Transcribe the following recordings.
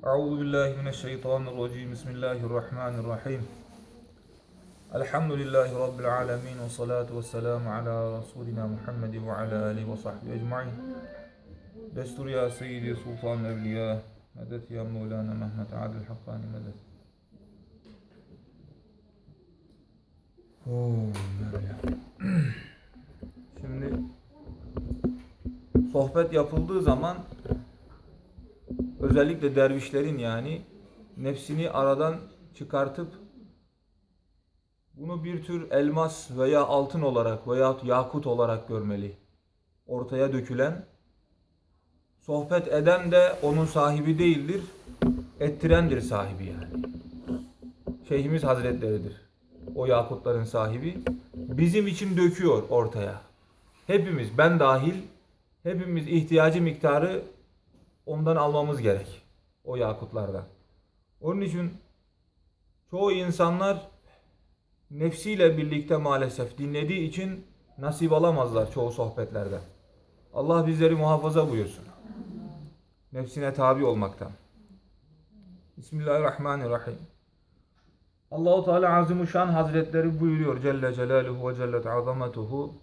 أعوذ بالله من الشيطان الرجيم. بسم الله الرحمن الرحيم. الحمد لله رب العالمين والصلاة والسلام على رسولنا محمد وعلى آله وصحبه أجمعين. دستور يا سيدي سلطان الأولياء مدد يا مولانا مهمة عادل الحقاني مدد. Mevla. Şimdi sohbet yapıldığı zaman özellikle dervişlerin yani nefsini aradan çıkartıp bunu bir tür elmas veya altın olarak veya yakut olarak görmeli. Ortaya dökülen sohbet eden de onun sahibi değildir, ettirendir sahibi yani. Şeyhimiz Hazretleridir. O yakutların sahibi. Bizim için döküyor ortaya. Hepimiz, ben dahil, hepimiz ihtiyacı miktarı ondan almamız gerek. O yakutlardan. Onun için çoğu insanlar nefsiyle birlikte maalesef dinlediği için nasip alamazlar çoğu sohbetlerden. Allah bizleri muhafaza buyursun. Nefsine tabi olmaktan. Bismillahirrahmanirrahim. Allahu Teala Azimuşşan Hazretleri buyuruyor Celle Celaluhu ve Cellet Azametuhu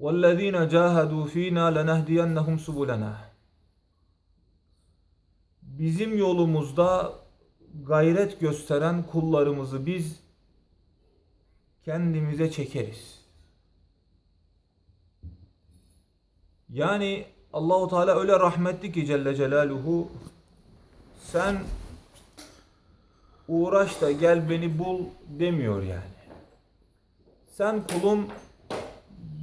وَالَّذ۪ينَ جَاهَدُوا ف۪ينَا لَنَهْدِيَنَّهُمْ سُبُلَنَا Bizim yolumuzda gayret gösteren kullarımızı biz kendimize çekeriz. Yani Allahu Teala öyle rahmetli ki Celle Celaluhu sen uğraş da gel beni bul demiyor yani. Sen kulum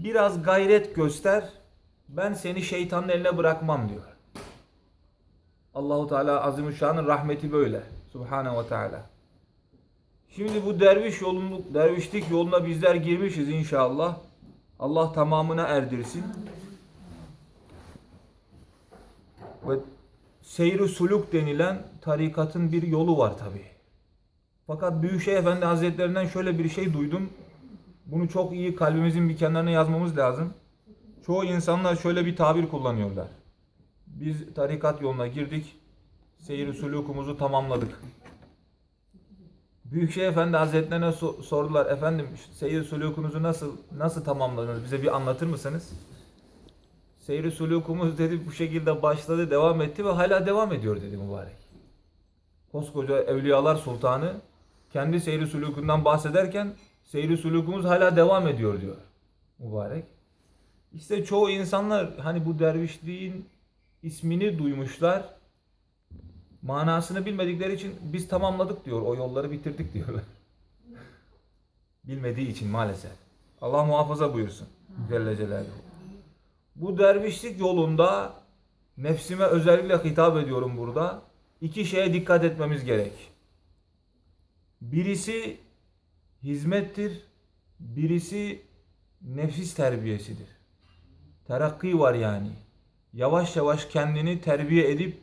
biraz gayret göster ben seni şeytanın eline bırakmam diyor. Allahu Teala Azimüşşan'ın rahmeti böyle. Subhanahu ve Teala. Şimdi bu derviş yolunu, dervişlik yoluna bizler girmişiz inşallah. Allah tamamına erdirsin. Ve seyri suluk denilen tarikatın bir yolu var tabi. Fakat Büyükşehir Efendi Hazretlerinden şöyle bir şey duydum. Bunu çok iyi kalbimizin bir kenarına yazmamız lazım. Çoğu insanlar şöyle bir tabir kullanıyorlar. Biz tarikat yoluna girdik. Seyir sulukumuzu tamamladık. Büyükşehir Efendi Hazretlerine so- sordular. Efendim seyir sulukunuzu nasıl nasıl tamamladınız? Bize bir anlatır mısınız? Seyir sulukumuz dedi bu şekilde başladı, devam etti ve hala devam ediyor dedi mübarek. Koskoca Evliyalar Sultanı kendi seyri sulukundan bahsederken seyri sulukumuz hala devam ediyor diyor mübarek. İşte çoğu insanlar hani bu dervişliğin ismini duymuşlar. Manasını bilmedikleri için biz tamamladık diyor. O yolları bitirdik diyorlar. Bilmediği için maalesef. Allah muhafaza buyursun. Celle Celaluhu. Bu dervişlik yolunda nefsime özellikle hitap ediyorum burada. İki şeye dikkat etmemiz gerek. Birisi hizmettir, birisi nefis terbiyesidir. Terakki var yani. Yavaş yavaş kendini terbiye edip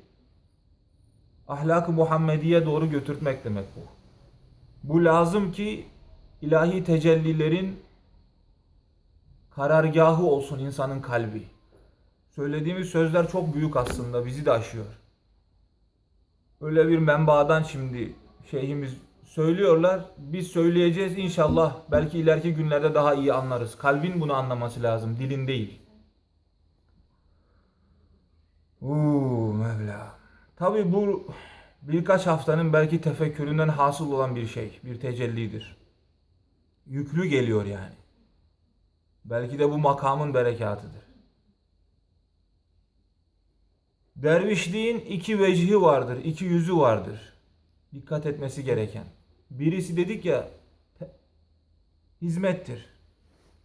ahlak-ı Muhammediye doğru götürtmek demek bu. Bu lazım ki ilahi tecellilerin karargahı olsun insanın kalbi. Söylediğimiz sözler çok büyük aslında bizi de aşıyor. Öyle bir menbaadan şimdi şeyhimiz söylüyorlar. Biz söyleyeceğiz inşallah. Belki ileriki günlerde daha iyi anlarız. Kalbin bunu anlaması lazım, dilin değil. Uuu Mevla. Tabi bu birkaç haftanın belki tefekküründen hasıl olan bir şey, bir tecellidir. Yüklü geliyor yani. Belki de bu makamın berekatıdır. Dervişliğin iki vecihi vardır, iki yüzü vardır. Dikkat etmesi gereken. Birisi dedik ya hizmettir.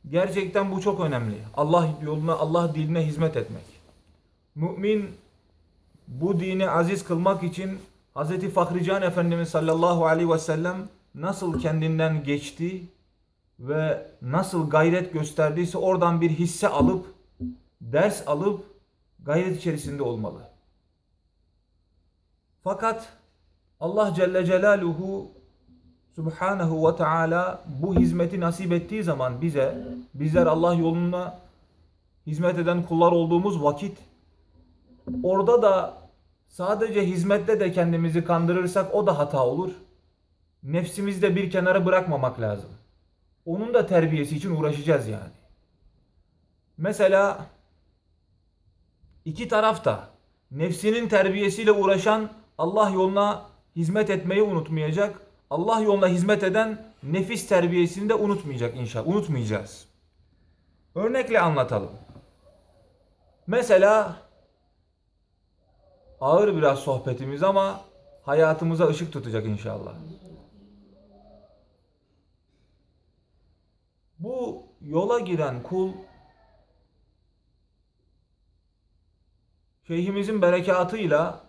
Gerçekten bu çok önemli. Allah yoluna, Allah diline hizmet etmek. Mümin bu dini aziz kılmak için Hz. Fahri Can Efendimiz sallallahu aleyhi ve sellem nasıl kendinden geçti ve nasıl gayret gösterdiyse oradan bir hisse alıp ders alıp gayret içerisinde olmalı. Fakat Allah Celle Celaluhu Subhanahu ve Teala bu hizmeti nasip ettiği zaman bize, bizler Allah yoluna hizmet eden kullar olduğumuz vakit orada da Sadece hizmette de kendimizi kandırırsak o da hata olur. Nefsimizi de bir kenara bırakmamak lazım. Onun da terbiyesi için uğraşacağız yani. Mesela iki taraf da nefsinin terbiyesiyle uğraşan Allah yoluna hizmet etmeyi unutmayacak. Allah yoluna hizmet eden nefis terbiyesini de unutmayacak inşallah. Unutmayacağız. Örnekle anlatalım. Mesela ağır biraz sohbetimiz ama hayatımıza ışık tutacak inşallah. Bu yola giren kul şeyhimizin berekatıyla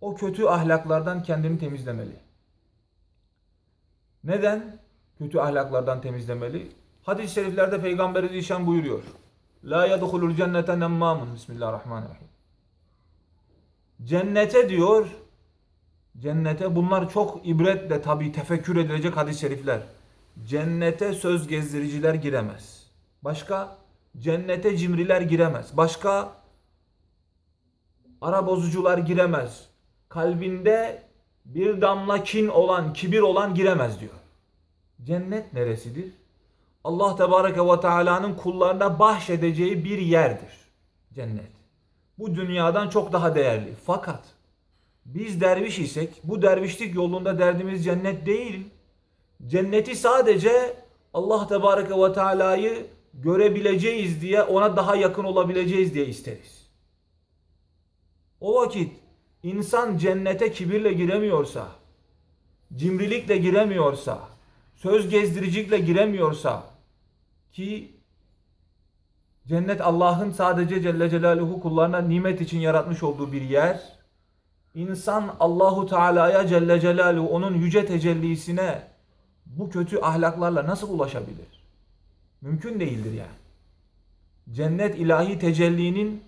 o kötü ahlaklardan kendini temizlemeli. Neden kötü ahlaklardan temizlemeli? Hadis-i şeriflerde Peygamber Zişan buyuruyor. La yedhulul cennete nemmamun. Bismillahirrahmanirrahim. Cennete diyor, cennete bunlar çok ibretle tabi tefekkür edilecek hadis-i şerifler. Cennete söz gezdiriciler giremez. Başka? Cennete cimriler giremez. Başka? Ara bozucular giremez. Kalbinde bir damla kin olan, kibir olan giremez diyor. Cennet neresidir? Allah Tebareke ve Teala'nın kullarına bahşedeceği bir yerdir. Cennet. Bu dünyadan çok daha değerli. Fakat biz derviş isek bu dervişlik yolunda derdimiz cennet değil. Cenneti sadece Allah Tebareke ve Teala'yı görebileceğiz diye ona daha yakın olabileceğiz diye isteriz. O vakit insan cennete kibirle giremiyorsa, cimrilikle giremiyorsa, söz gezdiricilikle giremiyorsa ki cennet Allah'ın sadece Celle Celaluhu kullarına nimet için yaratmış olduğu bir yer. İnsan Allahu Teala'ya Celle Celaluhu onun yüce tecellisine bu kötü ahlaklarla nasıl ulaşabilir? Mümkün değildir yani. Cennet ilahi tecellinin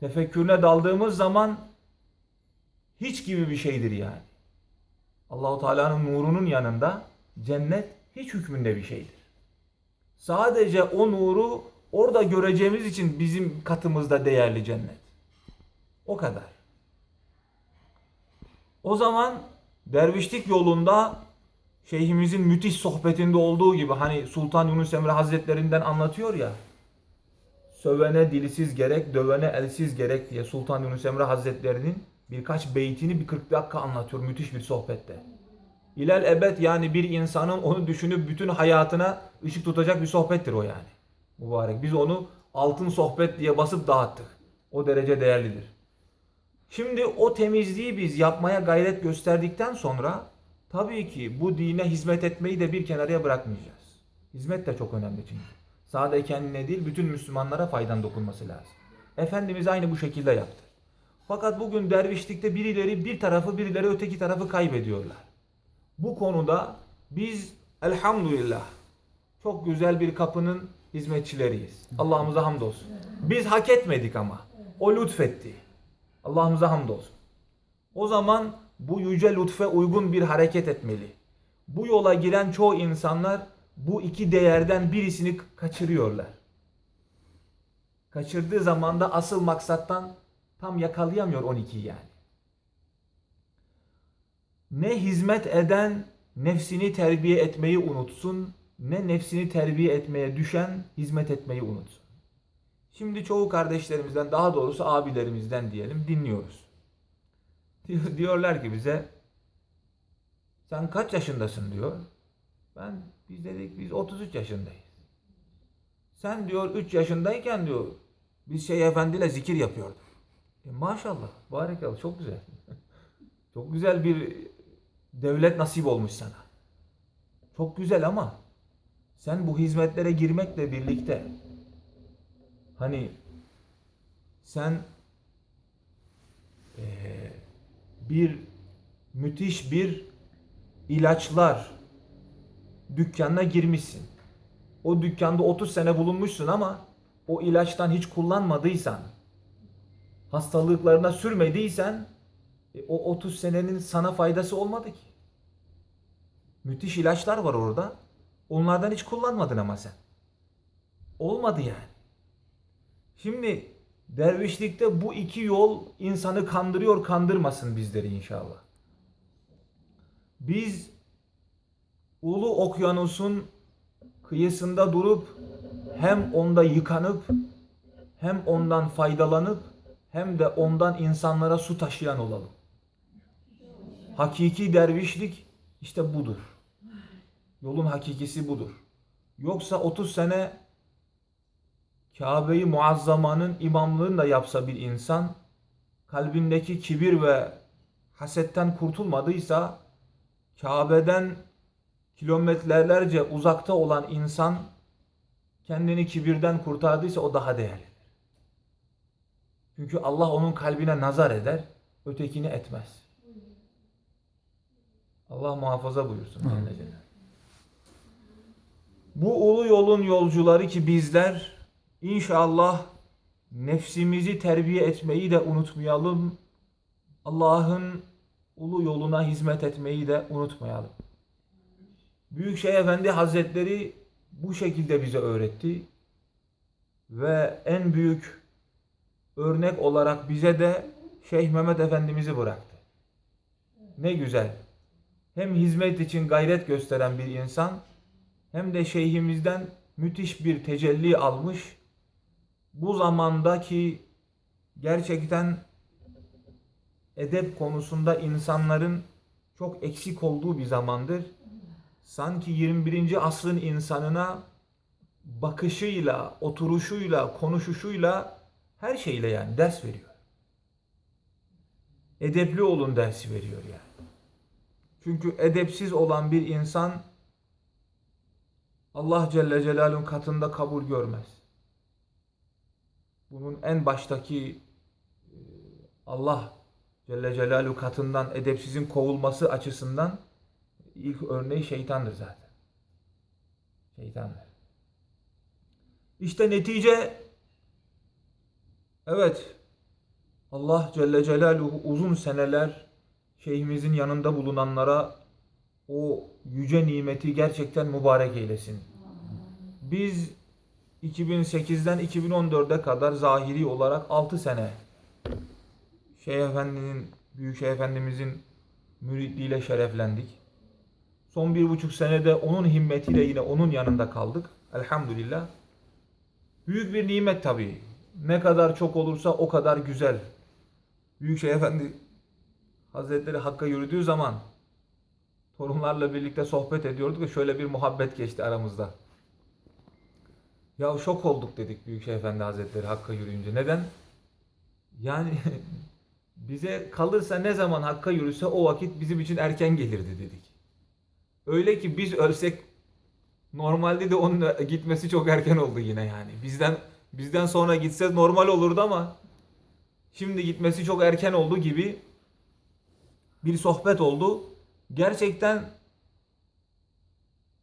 tefekkürüne daldığımız zaman hiç gibi bir şeydir yani. Allahu Teala'nın nurunun yanında cennet hiç hükmünde bir şeydir. Sadece o nuru orada göreceğimiz için bizim katımızda değerli cennet. O kadar. O zaman dervişlik yolunda şeyhimizin müthiş sohbetinde olduğu gibi hani Sultan Yunus Emre Hazretlerinden anlatıyor ya sövene dilsiz gerek, dövene elsiz gerek diye Sultan Yunus Emre Hazretlerinin birkaç beytini bir 40 dakika anlatıyor müthiş bir sohbette. İlel ebed yani bir insanın onu düşünüp bütün hayatına ışık tutacak bir sohbettir o yani. Mübarek. Biz onu altın sohbet diye basıp dağıttık. O derece değerlidir. Şimdi o temizliği biz yapmaya gayret gösterdikten sonra tabii ki bu dine hizmet etmeyi de bir kenarıya bırakmayacağız. Hizmet de çok önemli çünkü. Sadece kendine değil bütün Müslümanlara faydan dokunması lazım. Efendimiz aynı bu şekilde yaptı. Fakat bugün dervişlikte birileri bir tarafı birileri öteki tarafı kaybediyorlar. Bu konuda biz elhamdülillah çok güzel bir kapının hizmetçileriyiz. Allah'ımıza hamdolsun. Biz hak etmedik ama. O lütfetti. Allah'ımıza hamdolsun. O zaman bu yüce lütfe uygun bir hareket etmeli. Bu yola giren çoğu insanlar bu iki değerden birisini kaçırıyorlar. Kaçırdığı zaman da asıl maksattan tam yakalayamıyor 12'yi yani. Ne hizmet eden nefsini terbiye etmeyi unutsun, ne nefsini terbiye etmeye düşen hizmet etmeyi unutsun. Şimdi çoğu kardeşlerimizden, daha doğrusu abilerimizden diyelim dinliyoruz. Diyorlar ki bize, sen kaç yaşındasın diyor. Ben, biz dedik biz 33 yaşındayız. Sen diyor 3 yaşındayken diyor, biz şey efendiyle zikir yapıyorduk. E maşallah, barakallah çok güzel. çok güzel bir devlet nasip olmuş sana. Çok güzel ama sen bu hizmetlere girmekle birlikte hani sen eee, bir müthiş bir ilaçlar dükkanına girmişsin. O dükkanda 30 sene bulunmuşsun ama o ilaçtan hiç kullanmadıysan, hastalıklarına sürmediysen e, o 30 senenin sana faydası olmadı ki. Müthiş ilaçlar var orada. Onlardan hiç kullanmadın ama sen. Olmadı yani. Şimdi Dervişlikte bu iki yol insanı kandırıyor, kandırmasın bizleri inşallah. Biz ulu okyanusun kıyısında durup hem onda yıkanıp hem ondan faydalanıp hem de ondan insanlara su taşıyan olalım. Hakiki dervişlik işte budur. Yolun hakikisi budur. Yoksa 30 sene Kabe-i Muazzama'nın imamlığını da yapsa bir insan kalbindeki kibir ve hasetten kurtulmadıysa Kabe'den kilometrelerce uzakta olan insan kendini kibirden kurtardıysa o daha değerlidir. Çünkü Allah onun kalbine nazar eder, ötekini etmez. Allah muhafaza buyursun. Celaluhu. Bu ulu yolun yolcuları ki bizler inşallah nefsimizi terbiye etmeyi de unutmayalım. Allah'ın ulu yoluna hizmet etmeyi de unutmayalım. Büyükşehir Efendi Hazretleri bu şekilde bize öğretti. Ve en büyük örnek olarak bize de Şeyh Mehmet Efendimiz'i bıraktı. Ne güzel. Hem hizmet için gayret gösteren bir insan hem de şeyhimizden müthiş bir tecelli almış. Bu zamandaki gerçekten edep konusunda insanların çok eksik olduğu bir zamandır. Sanki 21. asrın insanına bakışıyla, oturuşuyla, konuşuşuyla her şeyle yani ders veriyor. Edepli olun dersi veriyor yani. Çünkü edepsiz olan bir insan Allah Celle Celaluhu'nun katında kabul görmez. Bunun en baştaki e, Allah Celle Celaluhu katından edepsizin kovulması açısından ilk örneği şeytandır zaten. Şeytandır. İşte netice evet Allah Celle Celaluhu uzun seneler şeyhimizin yanında bulunanlara o yüce nimeti gerçekten mübarek eylesin. Biz 2008'den 2014'e kadar zahiri olarak 6 sene Şeyh Efendi'nin, Büyük Şeyh Efendimizin müritliğiyle şereflendik. Son bir buçuk senede onun himmetiyle yine onun yanında kaldık. Elhamdülillah. Büyük bir nimet tabii. Ne kadar çok olursa o kadar güzel. Büyük Şeyh Efendi Hazretleri Hakk'a yürüdüğü zaman torunlarla birlikte sohbet ediyorduk ve şöyle bir muhabbet geçti aramızda. Ya şok olduk dedik Büyükşehir Efendi Hazretleri Hakk'a yürüyünce. Neden? Yani bize kalırsa ne zaman Hakk'a yürüse o vakit bizim için erken gelirdi dedik. Öyle ki biz ölsek normalde de onun gitmesi çok erken oldu yine yani. Bizden bizden sonra gitse normal olurdu ama şimdi gitmesi çok erken oldu gibi bir sohbet oldu. Gerçekten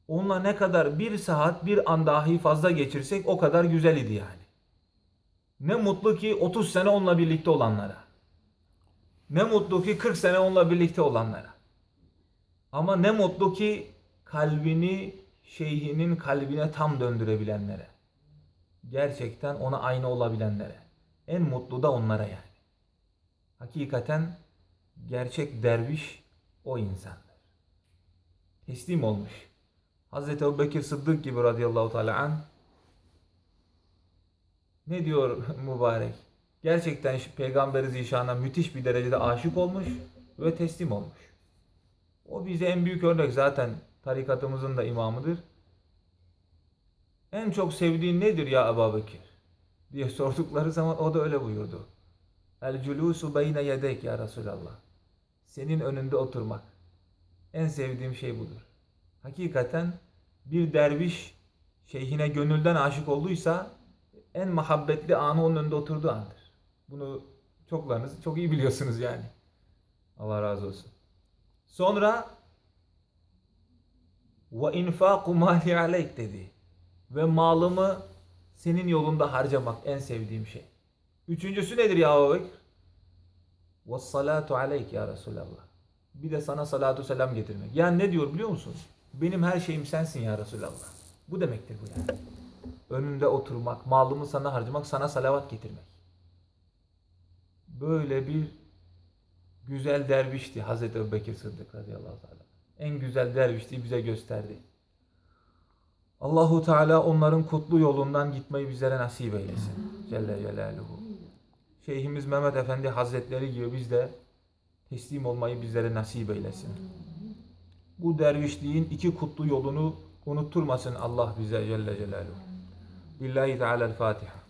onunla ne kadar bir saat bir an dahi fazla geçirsek o kadar güzel idi yani. Ne mutlu ki 30 sene onunla birlikte olanlara. Ne mutlu ki 40 sene onunla birlikte olanlara. Ama ne mutlu ki kalbini şeyhinin kalbine tam döndürebilenlere. Gerçekten ona aynı olabilenlere. En mutlu da onlara yani. Hakikaten gerçek derviş o insandır. Teslim olmuş. Hazreti Ebubekir Sıddık gibi radıyallahu teala an ne diyor mübarek? Gerçekten şu Peygamberi Zişan'a müthiş bir derecede aşık olmuş ve teslim olmuş. O bize en büyük örnek zaten tarikatımızın da imamıdır. En çok sevdiğin nedir ya Ebu Bekir? diye sordukları zaman o da öyle buyurdu. El culusu beyne yedek ya Resulallah. Senin önünde oturmak. En sevdiğim şey budur. Hakikaten bir derviş şeyhine gönülden aşık olduysa en muhabbetli anı onun önünde oturduğu andır. Bunu çoklarınız çok iyi biliyorsunuz yani. Allah razı olsun. Sonra ve infaku mali aleyk dedi. Ve malımı senin yolunda harcamak en sevdiğim şey. Üçüncüsü nedir ya Bekir? Ve salatu aleyk ya Resulallah. Bir de sana salatu selam getirmek. Yani ne diyor biliyor musun? Benim her şeyim sensin ya Resulallah. Bu demektir bu yani. Önünde oturmak, malımı sana harcamak, sana salavat getirmek. böyle bir güzel dervişti Hazreti Ebubekir Sıddık radıyallahu teala. En güzel dervişliği bize gösterdi. Allahu Teala onların kutlu yolundan gitmeyi bizlere nasip eylesin. Celle Celaluhu. Şeyhimiz Mehmet Efendi Hazretleri gibi biz de teslim olmayı bizlere nasip eylesin. Bu dervişliğin iki kutlu yolunu unutturmasın Allah bize Celle Celaluhu. Lillahi Teala'l Fatiha.